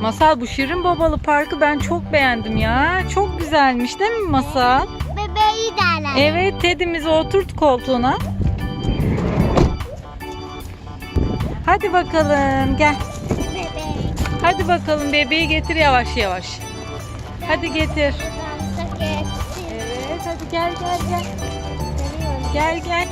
Masal bu Şirin Babalı Parkı ben çok beğendim ya. Çok güzelmiş değil mi Masal? Bebeği derler. Evet Teddy'mizi oturt koltuğuna. Hadi bakalım gel. Bebeği. Hadi bakalım bebeği getir yavaş yavaş. Hadi getir. Evet hadi gel gel gel. Gel gel.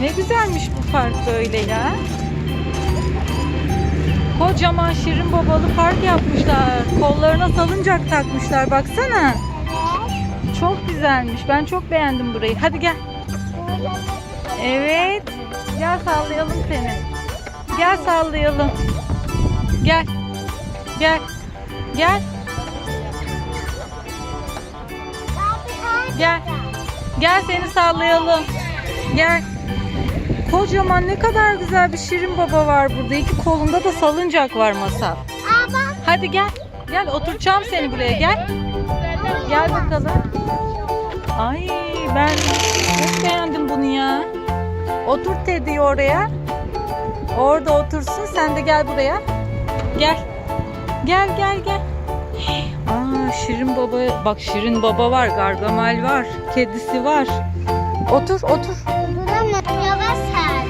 Ne güzelmiş bu park böyle ya. Kocaman şirin babalı park yapmışlar. Kollarına salıncak takmışlar baksana. Çok güzelmiş. Ben çok beğendim burayı. Hadi gel. Evet. Gel sallayalım seni. Gel sallayalım. Gel. Gel. Gel. Gel. Gel seni sallayalım. Gel. Kocaman ne kadar güzel bir şirin baba var burada. İki kolunda da salıncak var masal. Hadi gel. Gel oturacağım seni buraya gel. Gel bakalım. Ay ben çok beğendim bunu ya. Otur Teddy'yi oraya. Orada otursun sen de gel buraya. Gel. Gel gel gel. Aa Şirin Baba bak Şirin Baba var, Gargamel var, kedisi var. Otur otur. Sar.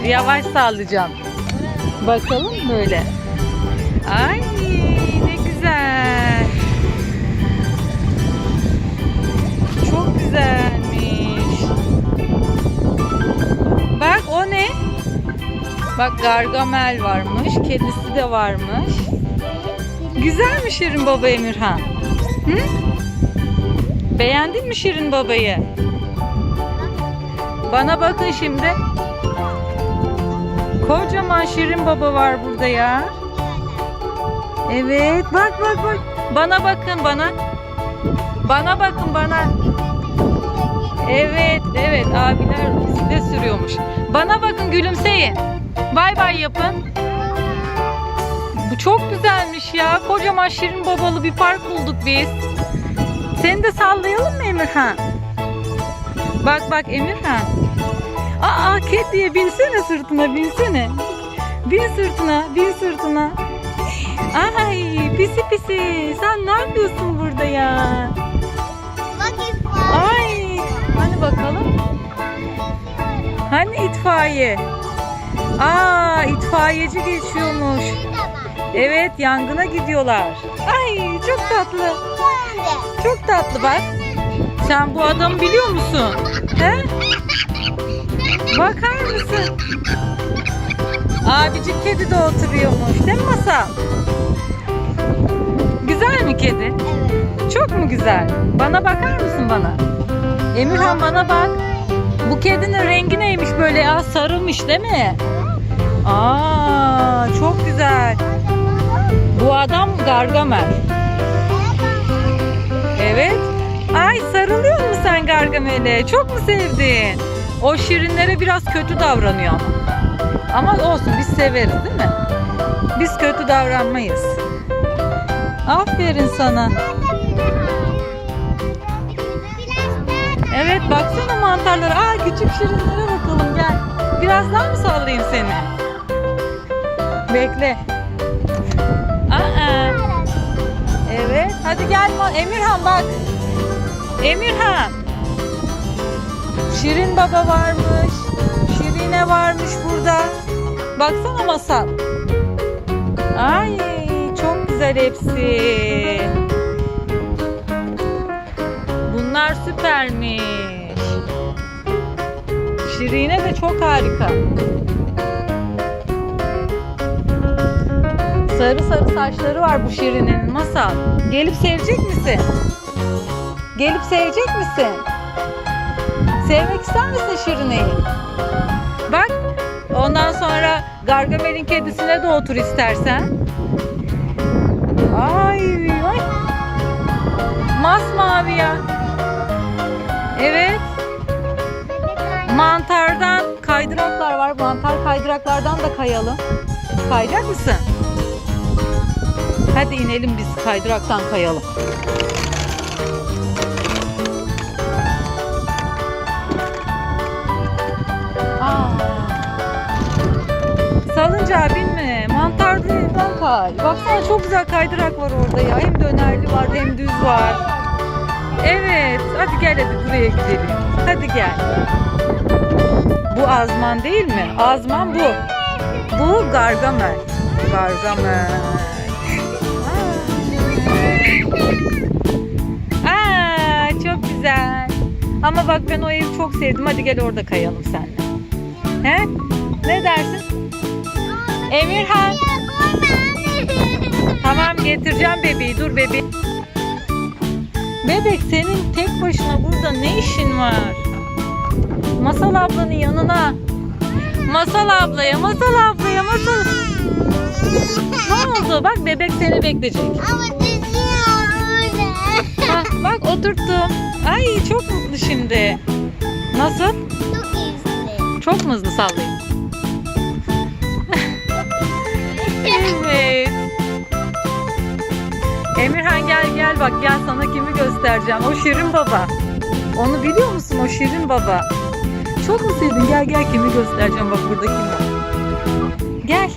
Yavaş sallayacağım. Bakalım böyle. Ay ne güzel. Çok güzelmiş. Bak o ne? Bak Gargamel varmış, kedisi de varmış. Güzel mi Şirin Baba Emirhan? Hı? Beğendin mi Şirin Baba'yı? Bana bakın şimdi. Kocaman Şirin Baba var burada ya. Evet, bak bak bak. Bana bakın bana. Bana bakın bana. Evet, evet abiler bisiklet sürüyormuş. Bana bakın gülümseyin. Bay bay yapın. Bu çok güzelmiş ya. Kocaman Şirin Babalı bir park bulduk biz. Seni de sallayalım mı Emirhan? Bak bak Emirhan. Aa kediye binsene sırtına binsene. Bin sırtına bin sırtına. Ay pisi pisi sen ne yapıyorsun burada ya? Ay hani bakalım. Hani itfaiye? Aa itfaiyeci geçiyormuş. Evet yangına gidiyorlar. Ay çok tatlı. Çok tatlı bak. Sen bu adamı biliyor musun? He? Bakar mısın? Abicik kedi de oturuyormuş. Değil mi Masal? Güzel mi kedi? Çok mu güzel? Bana bakar mısın bana? Emirhan bana bak. Bu kedinin rengi neymiş böyle ya? Sarılmış değil mi? Aa, çok güzel. Bu adam Gargamel. Evet. Ay sarılıyor mu sen Gargamel'e? Çok mu sevdin? O şirinlere biraz kötü davranıyor ama. Ama olsun biz severiz değil mi? Biz kötü davranmayız. Aferin sana. Evet baksana mantarlara. Aa küçük şirinlere bakalım gel. Biraz daha mı sallayayım seni? Bekle. Aa. Evet hadi gel Emirhan bak. Emirhan. Şirin baba varmış. Şirine varmış burada. Baksana masal. Ay çok güzel hepsi. Bunlar süpermiş. Şirine de çok harika. Sarı sarı saçları var bu Şirine'nin masal. Gelip sevecek misin? Gelip sevecek misin? Sevmek ister misin Şirine'yi? Bak ondan sonra Gargamel'in kedisine de otur istersen. Ay ay. Masmavi ya. Evet. Mantardan kaydıraklar var. Mantar kaydıraklardan da kayalım. Kayacak mısın? Hadi inelim biz kaydıraktan kayalım. Salıncağa binme. Mantar mantardan kay. Baksana çok güzel kaydırak var orada ya. Hem dönerli var hem düz var. Evet. Hadi gel hadi buraya gidelim. Hadi gel. Bu Azman değil mi? Azman bu. Bu Gargamel. Gargamel. Aa, çok güzel. Ama bak ben o evi çok sevdim. Hadi gel orada kayalım seninle. He? Ne dersin? Emirhan. Tamam getireceğim bebeği. Dur bebeği. Bebek senin tek başına burada ne işin var? Masal ablanın yanına. Masal ablaya, masal ablaya, masal. Ne oldu? Bak bebek seni bekleyecek. Ama. Hah, bak oturttum. Ay çok mutlu şimdi. Nasıl? Çok iyisin. Çok mu hızlı sallayayım? Bak gel sana kimi göstereceğim. O Şirin Baba. Onu biliyor musun o Şirin Baba? Çok mu sevdin? Gel gel kimi göstereceğim bak burada kim var. Gel.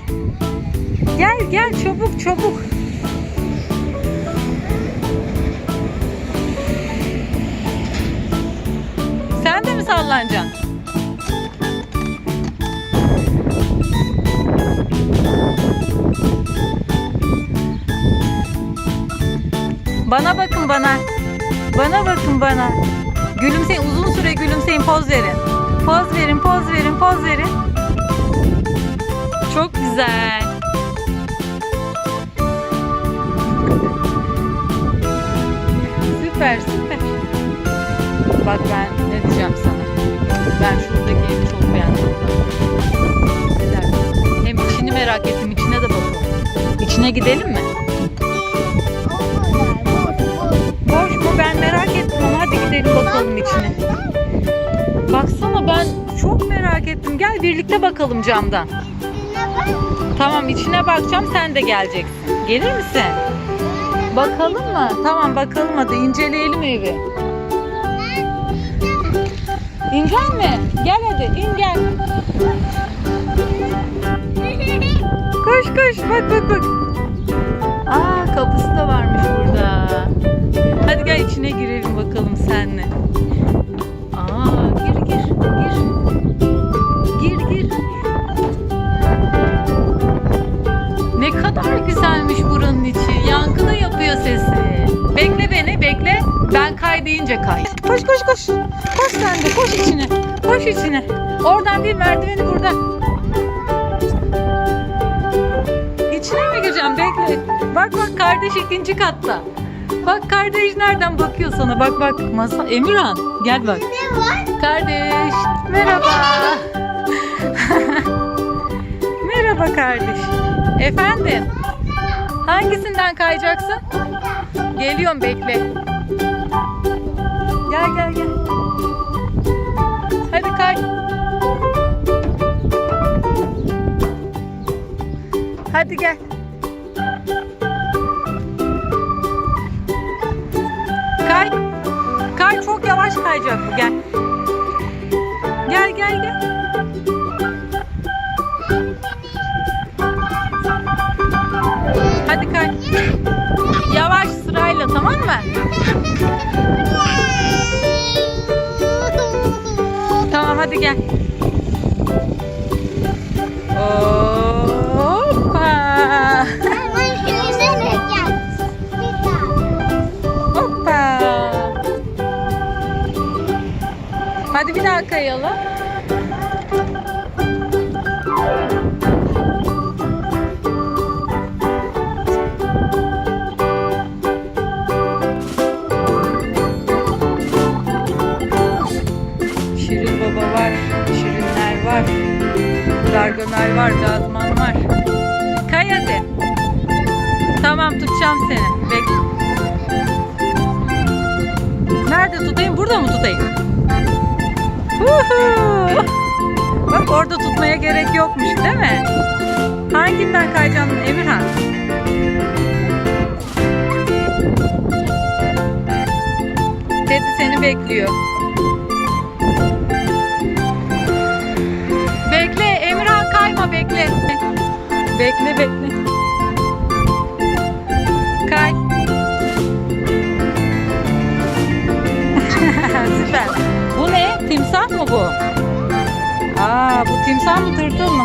Gel gel çabuk çabuk. Sen de mi sallanacaksın? Bana bakın bana. Bana bakın bana. Gülümseyin uzun süre gülümseyin poz verin. Poz verin poz verin poz verin. Çok güzel. Süper süper. Bak ben ne diyeceğim sana. Ben şuradaki evi çok beğendim. Hem içini merak ettim. içine de bakalım. İçine gidelim mi? Gel birlikte bakalım camdan. Tamam içine bakacağım sen de geleceksin. Gelir misin? Bakalım mı? Tamam bakalım hadi inceleyelim evi. İnecek mi? Gel hadi in gel. Koş koş bak bak bak. Deyince kay. Koş koş koş. Koş sen de koş içine. Koş içine. Oradan değil merdiveni buradan. İçine mi gireceğim? Bekle. Bak bak kardeş ikinci katta. Bak kardeş nereden bakıyor sana? Bak bak masa. Emirhan gel bak. Ne var? Kardeş merhaba. merhaba kardeş. Efendim. Hangisinden kayacaksın? Geliyorum bekle. Gel gel gel. Hadi kay. Hadi gel. Kay. Kay çok yavaş kayacak bu gel. Gel gel gel. Hadi kay. Yavaş sırayla tamam mı? Tamam hadi gel. Hoppa. Hoppa. Hadi bir daha kayalım. Gargamel var, gazman var. Kay hadi. Tamam tutacağım seni. Bekle. Nerede tutayım? Burada mı tutayım? Huhu! Bak orada tutmaya gerek yokmuş değil mi? Hanginden kayacaksın Emirhan? Teddy seni bekliyor. Bekle bekle. Bekle. Kay. Süper. Bu ne? Timsah mı bu? Aa bu timsah mı tırtıl mı?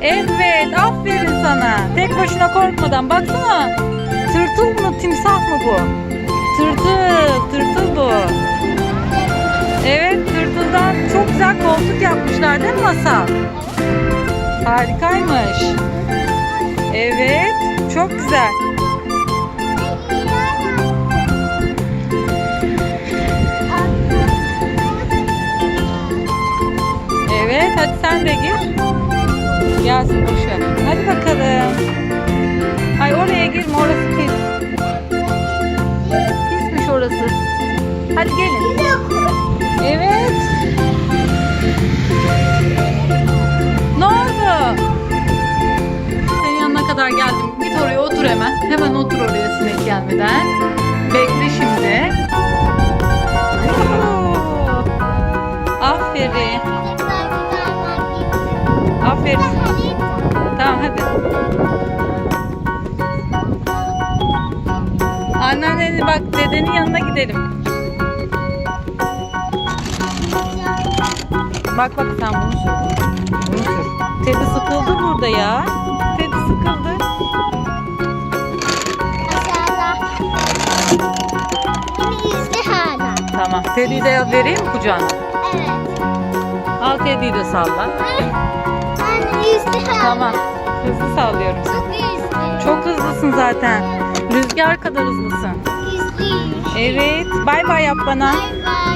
Evet aferin sana. Tek başına korkmadan baksana. Tırtıl mı timsah mı bu? Tırtıl, tırtıl bu. Evet tırtıldan çok güzel koltuk Masal? Harikaymış. Evet çok güzel. Evet hadi sen de gir. Gelsin boşver. Hadi bakalım. Ay oraya girme orası pis. Sinek gelmeden. Bekle şimdi. Oo. Aferin. Aferin. Tamam hadi. Anneannenin bak dedenin yanına gidelim. Bak bak sen bunu sür. Bunu sür. Teddy sıkıldı burada ya. Teddy sıkıldı. Tamam. Teddy'yi de vereyim mi kucağına? Al Teddy'yi de salla. Tamam. Hızlı sallıyorum. Çok hızlısın zaten. Rüzgar kadar hızlısın. Evet. Bay bay yap bana. Bye bye.